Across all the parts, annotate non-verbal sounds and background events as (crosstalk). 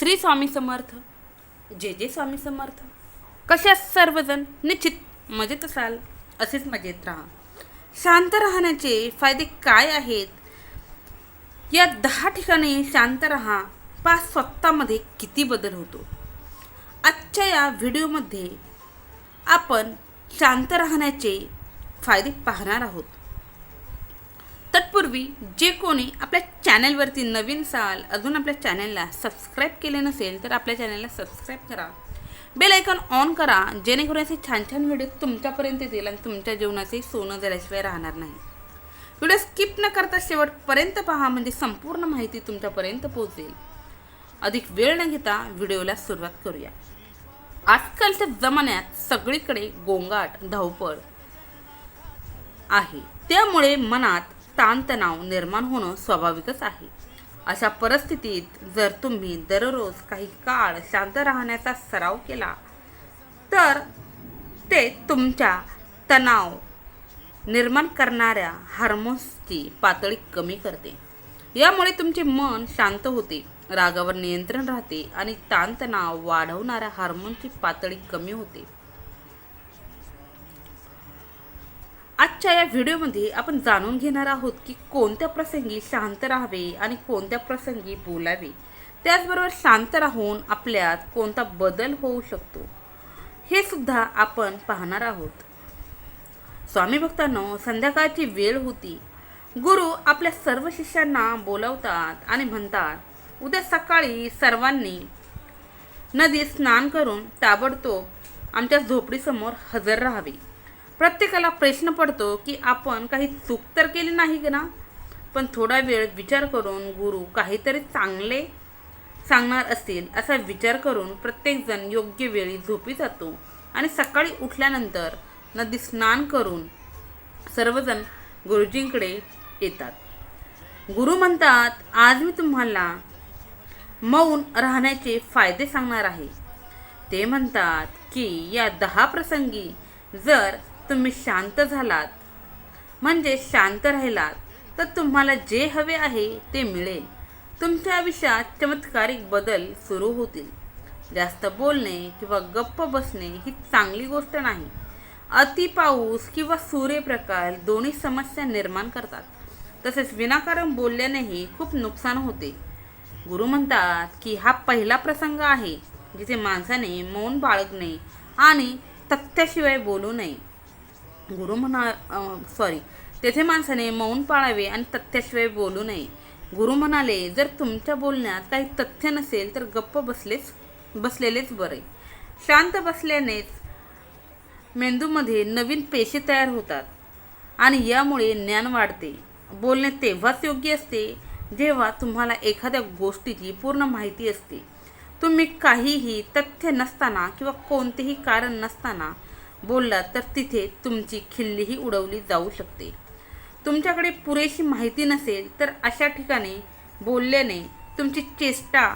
श्री स्वामी समर्थ. जे जे स्वामी समर्थ. कशा सर्वजण? निश्चित मजेत असाल. असेच मजेत राहा. शांत राहण्याचे फायदे काय आहेत? या दहा ठिकाणी शांत राहा. पा स्वतःमध्ये किती बदल होतो. आजच्या या व्हिडिओमध्ये आपण शांत राहण्याचे फायदे पाहणार आहोत. तत्पूर्वी जे कोणी आपल्या चॅनलवरती नवीन असाल अजून आपल्या चॅनलला सबस्क्राईब केले नसेल तर आपल्या चॅनलला सबस्क्राईब करा. बेल आयकॉन ऑन करा जेणेकरून असे छान छान व्हिडिओ तुमच्यापर्यंत येतील आणि तुमच्या जीवनाचे सोनं झाल्याशिवाय राहणार नाही. व्हिडिओ स्किप न करता शेवटपर्यंत पहा म्हणजे संपूर्ण माहिती तुमच्यापर्यंत पोहोचेल. अधिक वेळ न घेता व्हिडिओला सुरुवात करूया. आजकालच्या जमान्यात सगळीकडे गोंगाट धावपळ आहे. त्यामुळे मनात ताणतणाव निर्माण होणं स्वाभाविकच आहे. अशा परिस्थितीत जर तुम्ही दररोज काही काळ शांत राहण्याचा सराव केला तर ते तुमच्या तणाव निर्माण करणाऱ्या हार्मोन्सची पातळी कमी करते. यामुळे तुमचे मन शांत होते रागावर नियंत्रण राहते आणि ताणतणाव वाढवणाऱ्या हार्मोनची पातळी कमी होते. आजच्या या व्हिडिओमध्ये आपण जाणून घेणार आहोत की कोणत्या प्रसंगी शांत राहावे आणि कोणत्या प्रसंगी बोलावे. त्याचबरोबर शांत राहून आपल्यात कोणता बदल होऊ शकतो हे सुद्धा आपण पाहणार आहोत. स्वामी भक्तांनो संध्याकाळची वेळ होती. गुरु आपल्या सर्व शिष्यांना बोलवतात आणि म्हणतात उद्या सकाळी सर्वांनी नदीत स्नान करून ताबडतोब आमच्या झोपडीसमोर हजर राहावे. प्रत्येकाला प्रश्न पडतो की आपण काही चूक तर केली नाही का ना? पण थोडा वेळ विचार करून गुरु काहीतरी चांगले सांगणार असतील असा विचार करून प्रत्येकजण योग्य वेळी झोपी जातो. आणि सकाळी उठल्यानंतर नदी स्नान करून सर्वजण गुरुजींकडे येतात. गुरु म्हणतात आज मी तुम्हाला मौन राहण्याचे फायदे सांगणार आहे. ते म्हणतात की या दहा प्रसंगी जर तुम्ही शांत झालात. म्हणजे शांत राहिलात तर तुम्हाला जे हवे आहे ते मिळेल. तुमच्या आयुष्यात चमत्कारिक बदल सुरू होतील. जास्त बोलणे किंवा गप्प बसणे ही चांगली गोष्ट नाही. अति पाऊस किंवा सूर्यप्रकाश दोन्ही समस्या निर्माण करतात. तसेच विनाकारण बोलल्यानेही खूप नुकसान होते. गुरु म्हणतात की हा पहिला प्रसंग आहे जिथे माणसाने मौन बाळगणे आणि तथ्याशिवाय बोलू नये. गुरु म्हणा सॉरी तेथे माणसाने मौन पाळावे आणि तथ्याशिवाय बोलू नये. गुरु म्हणाले जर तुमच्या बोलण्यात काही तथ्य नसेल तर गप्प बसलेच बसलेलेच बरे. शांत बसल्यानेच मेंदूमध्ये नवीन पेशी तयार होतात आणि यामुळे ज्ञान वाढते. बोलणे तेव्हाच योग्य असते जेव्हा तुम्हाला एखाद्या गोष्टीची पूर्ण माहिती असते. तुम्ही काहीही तथ्य नसताना किंवा कोणतेही कारण नसताना बोललात तर तिथे तुमची खिल्लीही उडवली जाऊ शकते. तुमच्याकडे पुरेशी माहिती नसेल तर अशा ठिकाणी बोलल्याने तुमची चेष्टा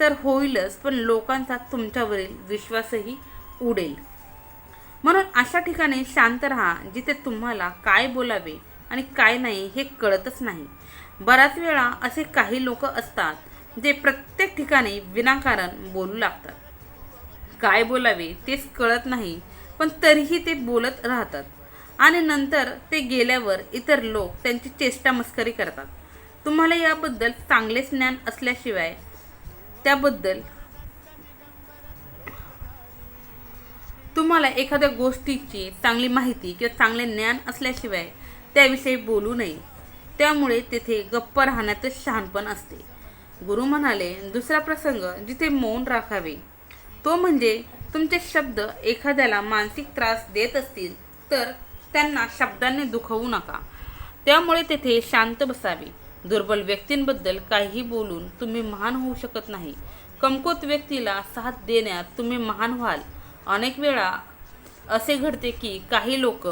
तर होईलच पण लोकांचा तुमच्यावरील विश्वासही उडेल. म्हणून अशा ठिकाणी शांत राहा जिथे तुम्हाला काय बोलावे आणि काय नाही हे कळतच नाही. बऱ्याच वेळा असे काही लोक असतात जे प्रत्येक ठिकाणी विनाकारण बोलू लागतात. काय बोलावे तेच कळत नाही पण तरीही ते बोलत राहतात. आणि नंतर ते गेल्यावर इतर लोक त्यांची चेष्टा मस्करी करतात. तुम्हाला याबद्दल चांगलेच ज्ञान असल्याशिवाय त्याबद्दल तुम्हाला एखाद्या गोष्टीची चांगली माहिती किंवा चांगले ज्ञान असल्याशिवाय त्याविषयी बोलू नये. त्यामुळे तेथे गप्प राहण्यातच शहाणपण असते. गुरु म्हणाले दुसरा प्रसंग जिथे मौन राखावे. तो म्हणजे तुमचे शब्द एखाद्याला मानसिक त्रास देत असतील तर त्यांना शब्दांनी दुखवू नका. त्यामुळे तेथे शांत बसावे. दुर्बल व्यक्तींबद्दल काहीही बोलून तुम्ही महान होऊ शकत नाही. कमकुवत व्यक्तीला साथ देण्यात तुम्ही महान व्हाल. अनेक वेळा असे घडते की काही लोक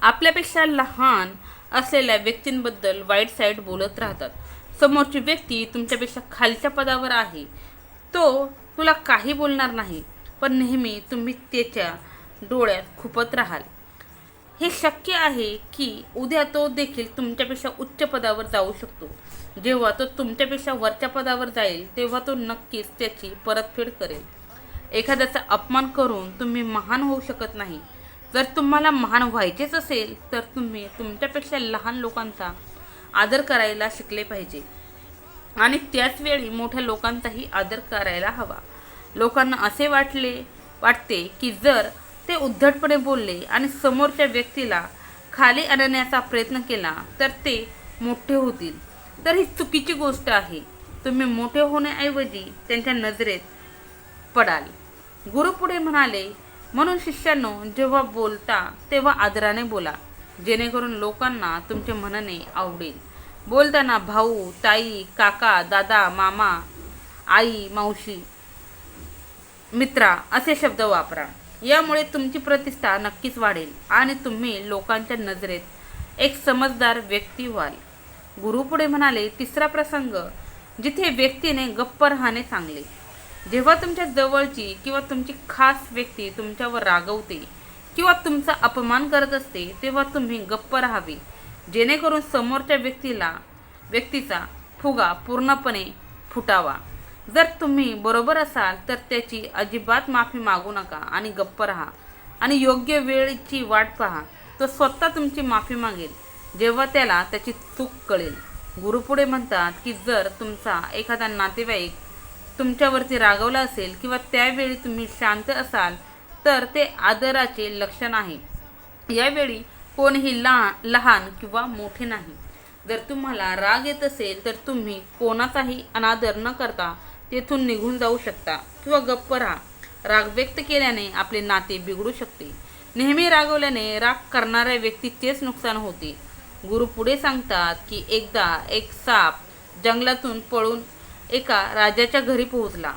आपल्यापेक्षा लहान असलेल्या व्यक्तींबद्दल वाईट साईड बोलत राहतात. समोरची व्यक्ती तुमच्यापेक्षा खालच्या पदावर आहे. तो तुला काही बोलणार नाही पण नेहमी तुम्ही त्याच्या डोळ्यात खुपत राहाल. हे शक्य आहे की उद्या तो देखील तुमच्यापेक्षा उच्च पदावर जाऊ शकतो. जेव्हा तो तुमच्यापेक्षा वरच्या पदावर जाईल तेव्हा तो नक्कीच त्याची परतफेड करेल. एखाद्याचा अपमान करून तुम्ही महान होऊ शकत नाही. जर तुम्हाला महान व्हायचेच असेल तर तुम्ही तुमच्यापेक्षा लहान लोकांचा आदर करायला शिकले पाहिजे. आणि त्याच वेळी मोठ्या लोकांचाही आदर करायला हवा. लोकांना असे वाटले वाटते की जर ते उद्धटपणे बोलले आणि समोरच्या व्यक्तीला खाली आणण्याचा प्रयत्न केला तर ते मोठे होतील. तर ही चुकीची गोष्ट आहे. तुम्ही मोठे होण्याऐवजी त्यांच्या नजरेत पडाल. गुरु पुढे म्हणाले म्हणून शिष्यांनो जेव्हा बोलता तेव्हा आदराने बोला. जेणेकरून लोकांना तुमचे म्हणणे आवडेल. बोलताना भाऊ ताई काका दादा मामा आई मावशी मित्रा असे शब्द वापरा. यामुळे तुमची प्रतिष्ठा नक्कीच वाढेल आणि तुम्ही लोकांच्या नजरेत एक समजदार व्यक्ती व्हाल. गुरु पुढे म्हणाले तिसरा प्रसंग जिथे व्यक्तीने गप्प राहणे चांगले. जेव्हा तुमच्या जवळची किंवा तुमची खास व्यक्ती तुमच्यावर रागवते किंवा तुमचा अपमान करत असते तेव्हा तुम्ही गप्प राहावे. जेणेकरून समोरच्या व्यक्तीला व्यक्तीचा फुगा पूर्णपणे फुटावा. जर तुम्ही बरोबर असाल तर त्याची अजिबात माफी मागू नका आणि गप्प राहा. आणि योग्य वेळेची वाट पहा. तो स्वतः तुमची माफी मागेल. जेव्हा त्याला त्याची चूक कळेल. गुरुपुढे म्हणतात की जर तुमचा एखादा नातेवाईक तुमच्यावरती रागवला असेल किंवा त्यावेळी तुम्ही शांत असाल तर ते आदराचे लक्षण आहे. यावेळी कोणीही लहान लहान किंवा मोठे नाही. जर तुम्हाला राग येत असेल तर तुम्ही कोणाचाही अनादर न करता तेथून निघून जाऊ शकता किंवा गप्प राहा. राग व्यक्त केल्याने आपले नाते बिघडू शकते. नेहमी रागवल्याने राग करणाऱ्या व्यक्तीचेच नुकसान होते. गुरु पुढे सांगतात की एकदा एक साप जंगलातून पळून एका राजाच्या घरी पोहोचला.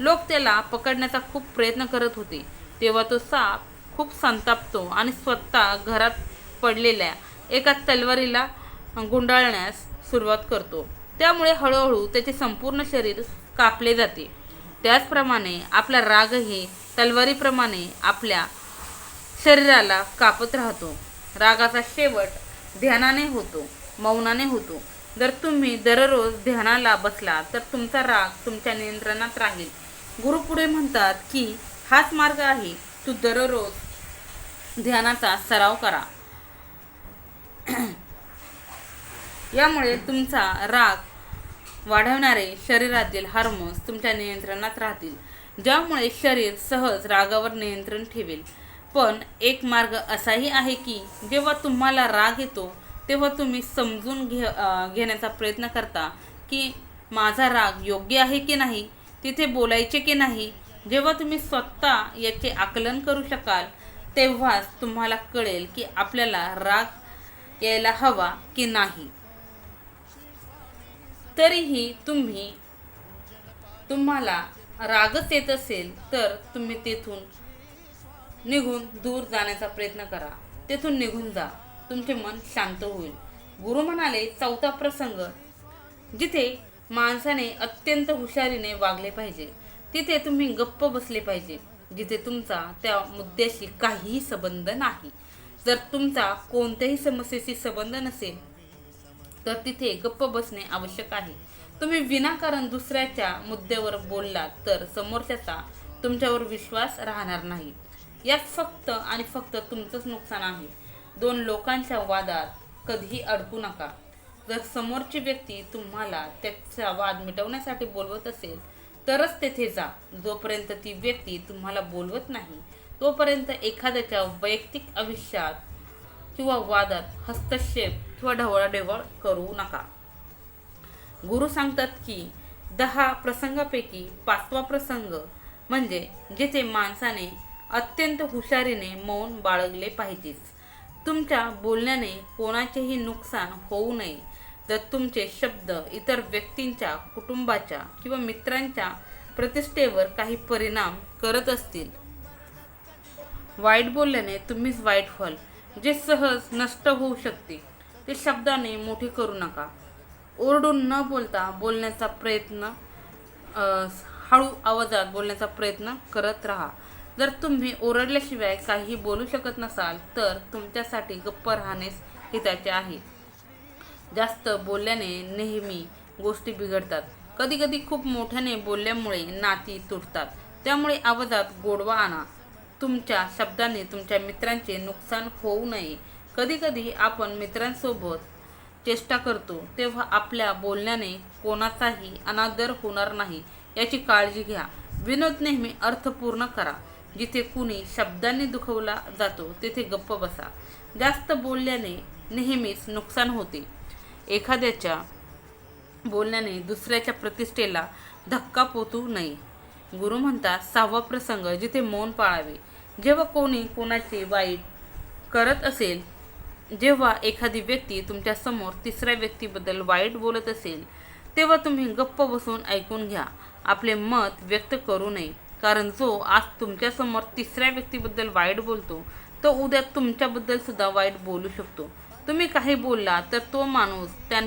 लोक त्याला पकडण्याचा खूप प्रयत्न करत होते. तेव्हा तो साप खूप संतापतो आणि स्वतः घरात पडलेल्या एका तलवारीला गुंडाळण्यास सुरुवात करतो. त्यामुळे हळूहळू त्याचे संपूर्ण शरीर कापले जाते. त्याचप्रमाणे आपला रागही तलवारीप्रमाणे आपल्या शरीराला कापत राहतो. रागाचा शेवट ध्यानाने होतो मौनाने होतो. जर तुम्ही दररोज ध्यानाला बसला तर तुमचा राग तुमच्या नियंत्रणात राहील. गुरु पुढे म्हणतात की हाच मार्ग आहे. तू दररोज ध्यानाचा सराव करा. (clears throat) यामुळे तुमचा राग वाढवणारे शरीरातील हार्मोन्स तुमच्या नियंत्रणात राहतील ज्यामुळे शरीर सहज रागावर नियंत्रण ठेवेल. पण एक मार्ग असाही आहे की जेव्हा तुम्हाला राग येतो तेव्हा तुम्ही समजून घे घेण्याचा प्रयत्न करता की माझा राग योग्य आहे की नाही तिथे बोलायचे की नाही. जेव्हा तुम्ही स्वतः याचे आकलन करू शकाल तेव्हाच तुम्हाला कळेल की आपल्याला राग यायला हवा की नाही. तरीही तुम्ही तुम्हाला रागच येत असेल तर तुम्ही तेथून निघून दूर जाण्याचा प्रयत्न करा. तेथून निघून जा. तुमचे मन शांत होईल. गुरु म्हणाले चौथा प्रसंग. जिथे माणसाने अत्यंत हुशारीने वागले पाहिजे तिथे तुम्ही गप्प बसले पाहिजे. जिथे तुमचा त्या मुद्द्याशी काहीही संबंध नाही. जर तुमचा कोणत्याही समस्येशी संबंध नसेल तर तिथे गप्प बसणे आवश्यक आहे. तुम्ही विनाकारण दुसऱ्याच्या मुद्द्यावर बोललात तर समोरच्याचा तुमच्यावर विश्वास राहणार नाही. यात फक्त आणि फक्त तुमचंच नुकसान आहे. दोन लोकांच्या वादात कधीही अडकू नका. जर समोरची व्यक्ती तुम्हाला त्याचा वाद मिटवण्यासाठी बोलवत असेल तरच तेथे जा. जोपर्यंत ती व्यक्ती तुम्हाला बोलवत नाही तोपर्यंत एखाद्याच्या वैयक्तिक आयुष्यात किंवा वादात हस्तक्षेप किंवा ढवळाढवळ करू नका. गुरु सांगतात की दहा प्रसंगापैकी पाचवा प्रसंग म्हणजे जिथे माणसाने अत्यंत हुशारीने मौन बाळगले पाहिजेच. तुमच्या बोलण्याने कोणाचेही नुकसान होऊ नये. जर तुमचे शब्द इतर व्यक्तींच्या कुटुंबाच्या किंवा मित्रांच्या प्रतिष्ठेवर काही परिणाम करत असतील वाईट बोलल्याने तुम्हीच वाईट व्हाल. जे सहज नष्ट होऊ शकते ते शब्दाने मोठे करू नका. ओरडून न बोलता बोलण्याचा प्रयत्न हळू आवाजात बोलण्याचा प्रयत्न करत राहा. जर तुम्ही ओरडल्याशिवाय काही बोलू शकत नसाल तर तुमच्यासाठी गप्प राहणेच हिताचे आहे. जास्त बोलल्याने नेहमी गोष्टी बिघडतात. कधी कधी खूप मोठ्याने बोलल्यामुळे नाती तुटतात. त्यामुळे आवाजात गोडवा आणा. तुमच्या शब्दाने तुमच्या मित्रांचे नुकसान होऊ नये. कधीकधी आपण मित्रांसोबत चेष्टा करतो तेव्हा आपल्या बोलण्याने कोणाचाही अनादर होणार नाही. याची काळजी घ्या. विनोद नेहमी अर्थपूर्ण करा. जिथे कुणी शब्दांनी दुखवला जातो तेथे गप्प बसा. जास्त बोलल्याने नेहमीच नुकसान होते. एखाद्याच्या बोलण्याने दुसऱ्याच्या प्रतिष्ठेला धक्का पोचू नये. गुरु म्हणतात सहावा प्रसंग जिथे मौन पाळावे जेव्हा कोणी कोणाचे वाईट करत असेल जेव्हा एखादी व्यक्ती तुमच्यासमोर तिसऱ्या व्यक्तीबद्दल वाईट बोलत असेल तेव्हा तुम्ही गप्प बसून ऐकून घ्या. आपले मत व्यक्त करू नये. कारण जो आज तुमच्यासमोर तिसऱ्या व्यक्तीबद्दल वाईट बोलतो तो उद्या तुमच्याबद्दल सुद्धा वाईट बोलू शकतो. तुम्ही काही बोलला तर तो माणूस त्यां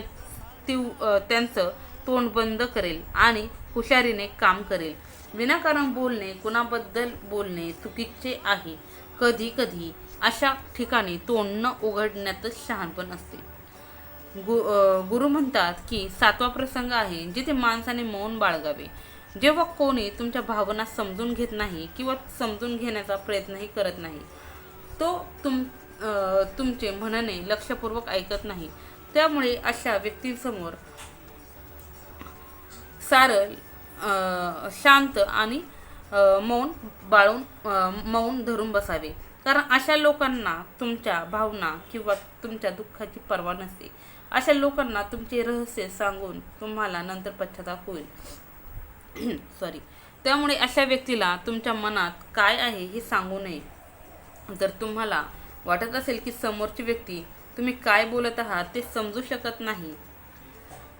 ती- त्यांचं तोंड बंद करेल आणि हुशारीने काम करेल. विनाकारण बोलणे कुणाबद्दल बोलणे चुकीचे आहे. कधी कधी अशा ठिकाणी तोंड न उघडण्यातच शहाणपण असते. गु गुरु म्हणतात की सातवा प्रसंग आहे जिथे माणसाने मौन बाळगावे. जेव्हा कोणी तुमच्या भावना समजून घेत नाही किंवा समजून घेण्याचा प्रयत्नही करत नाही तो तुम तुमचे म्हणणे लक्षपूर्वक ऐकत नाही. त्यामुळे अशा व्यक्तींसमोर सारं शांत आणि मौन बाळून मौन धरून बसावे. कारण अशा लोकांना तुमच्या भावना किंवा तुमच्या दुःखाची पर्वा नसते. अशा लोकांना तुमचे रहस्य सांगून तुम्हाला नंतर पश्चाताप होईल. (clears throat) सॉरी त्यामुळे अशा व्यक्तीला तुमच्या मनात काय आहे हे सांगू नये. जर तुम्हाला वाटत असेल की समोरची व्यक्ती तुम्ही काय बोलत आहात ते समजू शकत नाही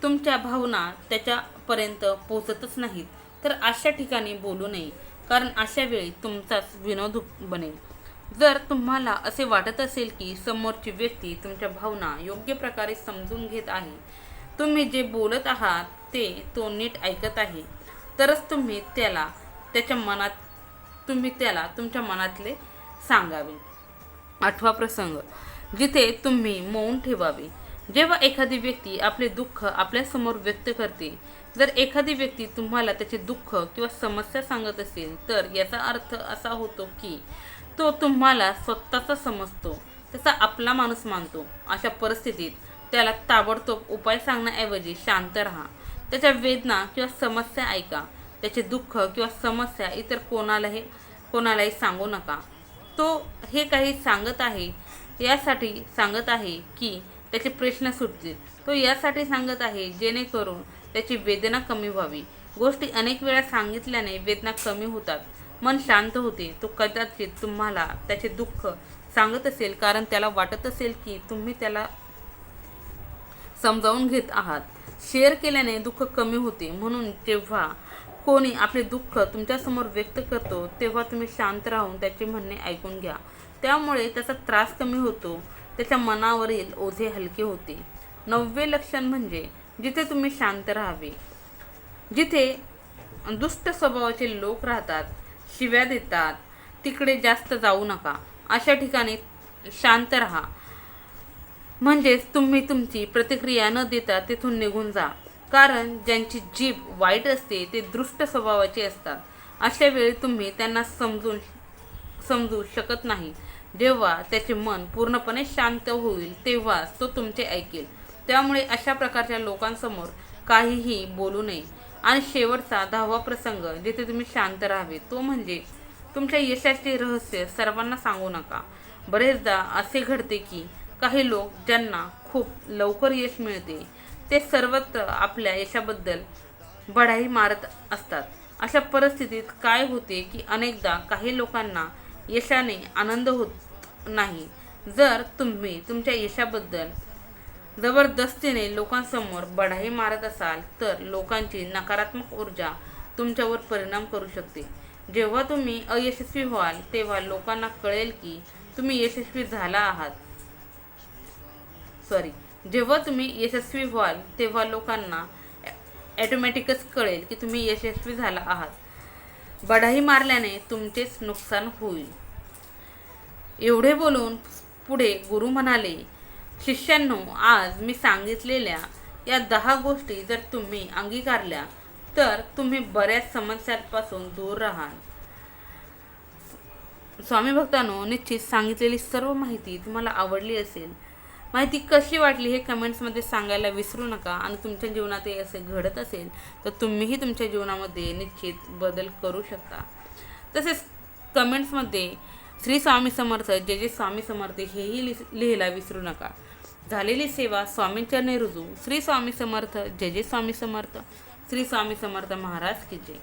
तुमच्या भावना त्याच्यापर्यंत पोचतच नाहीत. तर अशा ठिकाणी बोलू नये कारण अशा वेळी तुमचाच विनोद बनेल. जर तुम्हाला असे वाटत असेल की समोरची व्यक्ती तुमच्या भावना योग्य प्रकारे समजून घेत आहे तुम्ही जे बोलत आहात ते तो नीट ऐकत आहे तरच तुम्ही त्याला त्याच्या मनात तुम्ही त्याला तुमच्या मनातले सांगावे. आठवा प्रसंग जिथे तुम्ही मौन ठेवावे. जेव्हा एखादी व्यक्ती आपले दुःख आपल्यासमोर व्यक्त करते जर एखादी व्यक्ती तुम्हाला त्याचे दुःख किंवा समस्या सांगत असेल तर याचा अर्थ असा होतो की तो तुम्हाला स्वतःचा समजतो त्याचा आपला माणूस मानतो. अशा परिस्थितीत त्याला ताबडतोब उपाय सांगण्याऐवजी शांत राहा. त्याच्या वेदना किंवा समस्या ऐका. त्याचे दुःख किंवा समस्या इतर कोणालाही कोणालाही सांगू नका. तो हे काही सांगत आहे यासाठी सांगत आहे की त्याचे प्रश्न सुटतील. तो यासाठी सांगत आहे जेणेकरून त्याची वेदना कमी व्हावी. गोष्टी अनेक वेळा सांगितल्याने वेदना कमी होतात. मन शांत होते. तो कदाचित तुम्हाला त्याचे दुःख सांगत असेल कारण त्याला वाटत असेल की तुम्ही त्याला समजावून घेत आहात. शेअर केल्याने दुःख कमी होते. म्हणून जेव्हा कोणी आपले दुःख तुमच्यासमोर व्यक्त करतो तेव्हा तुम्ही शांत राहून त्याचे म्हणणे ऐकून घ्या. त्यामुळे त्याचा त्रास कमी होतो. त्याच्या मनावरील ओझे हलके होते. नववे लक्षण म्हणजे जिथे तुम्ही शांत राहावे. जिथे दुष्ट स्वभावाचे लोक राहतात शिव्या देतात तिकडे जास्त जाऊ नका. अशा ठिकाणी शांत राहा. म्हणजेच तुम्ही तुमची प्रतिक्रिया न देता तिथून निघून जा. कारण ज्यांची जीभ वाईट असते ते दृष्ट स्वभावाचे असतात. अशा वेळी तुम्ही त्यांना समजून समजू शकत नाही. जेव्हा त्याचे मन पूर्णपणे शांत होईल तेव्हाच तो तुमचे ऐकेल. त्यामुळे अशा प्रकारच्या लोकांसमोर काहीही बोलू नये. आणि शेवटचा दहावा प्रसंग जिथे तुम्ही शांत राहावे तो म्हणजे तुमच्या यशाचे रहस्य सर्वांना सांगू नका. बरेचदा असे घडते की काही लोक ज्यांना खूप लवकर यश मिळते ते सर्वत्र आपल्या यशाबद्दल बढाई मारत असतात. अशा परिस्थितीत काय होते की अनेकदा काही लोकांना यशाने आनंद होत नाही. जर तुम्ही तुमच्या यशाबद्दल जबरदस्तीने लोकांसमोर बढाई मारत असाल तर लोकांची नकारात्मक ऊर्जा तुमच्यावर परिणाम करू शकते. जेव्हा तुम्ही अयशस्वी व्हाल तेव्हा लोकांना कळेल की तुम्ही यशस्वी झाला आहात. सॉरी जेव्हा तुम्ही यशस्वी व्हाल तेव्हा लोकांना ॲटोमॅटिकच कळेल की तुम्ही यशस्वी झाला आहात. बढाई मारल्याने तुमचेच नुकसान होईल. एवढे बोलून पुढे गुरु म्हणाले शिष्यांनो आज मी सांगितलेल्या या दहा गोष्टी जर तुम्ही अंगीकारल्या तर तुम्ही बऱ्याच समस्यांपासून दूर राहाल. स्वामी भक्तांनो निश्चित सांगितलेली सर्व माहिती तुम्हाला आवडली असेल. माहिती कशी वाटली हे कमेंट्समध्ये सांगायला विसरू नका आणि तुमच्या जीवनात हे असे घडत असेल तर तुम्हीही तुमच्या जीवनामध्ये निश्चित बदल करू शकता. तसेच कमेंट्समध्ये श्री स्वामी समर्थ जे जे स्वामी समर्थ हेही लिहायला विसरू नका. झालेली सेवा स्वामींचरणी रुजू श्री स्वामी समर्थ जय जय स्वामी समर्थ. श्री स्वामी समर्थ महाराज की जय.